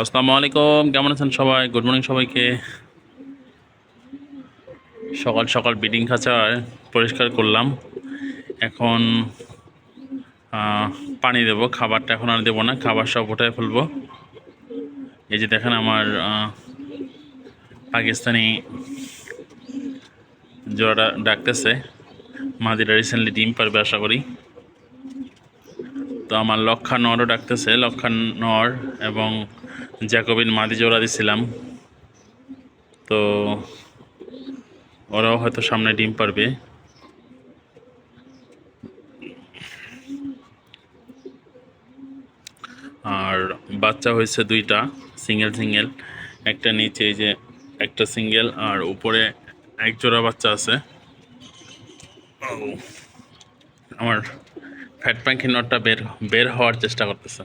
আসসালামু আলাইকুম, কেমন আছেন সবাই? গুড মর্নিং সবাইকে। সকাল সকাল বিডিং খাঁচা পরিষ্কার করলাম। এখন পানি দেবো, খাবারটা এখন আর দেবো না, খাবার সব ওটাই ফেলব। এই যে দেখেন আমার পাকিস্তানি জোড়াটা ডাকতেছে। মাদিরা রিসেন্টলি ডিম পারবে আশা করি। তো আমার লক্ষা নরও ডাকতেছে লক্ষা নর এবং জ্যাকবিন মাদি জোড়া দিছিলাম। তো ওরাও হয়তো সামনে ডিম পারবে। আর বাচ্চা হয়েছে দুইটা, সিঙ্গেল সিঙ্গেল। একটা নিচে এই যে একটা সিঙ্গেল, আর উপরে এক জোড়া বাচ্চা আছে। আমার ফ্যাট প্যাঙ্কি নটটা বের বের হওয়ার চেষ্টা করতেছে।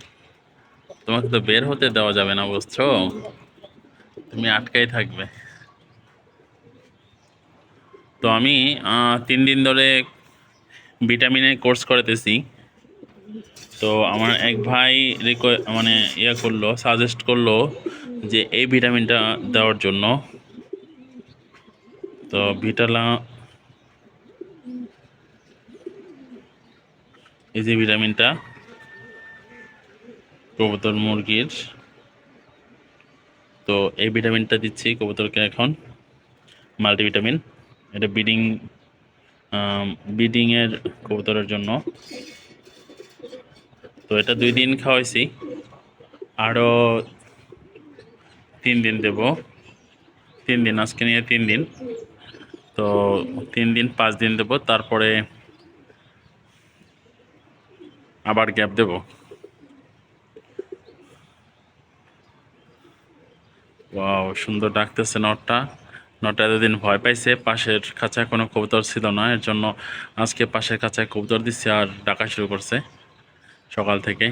তোমাকে তো বের হতে দেওয়া যাবে না, বুঝছ? তুমি আটকাই থাকবে। তো আমি তিন দিন ধরে ভিটামিনের কোর্স করাতেছি তো আমার এক ভাই মানে ইয়ে করল সাজেস্ট করল যে এই ভিটামিনটা দেওয়ার জন্য। তো ভিটালা এই যে ভিটামিনটা, কবুতর মুরগির। তো এই ভিটামিনটা দিচ্ছি কবুতরকে এখন, মাল্টিভিটামিন। এটা ব্রিডিং ব্রিডিংয়ের কবুতরের জন্য। তো এটা দুই দিন খাওয়াইছি। আরও তিন দিন দেব। তিন দিন, আজকে নিয়ে তিন দিন। তো তিন দিন, পাঁচ দিন দেব। তারপরে আবার গ্যাপ দেব। ওয়াও, সুন্দর ডাকতেছে নটটা। নটটা এতদিন ভয় পাইছে, পাশের খাঁচায় কোনো কবুতর ছিল না, এর জন্য আজকে পাশের খাঁচায় কবুতর দিচ্ছে আর ডাকা শুরু করছে সকাল থেকে।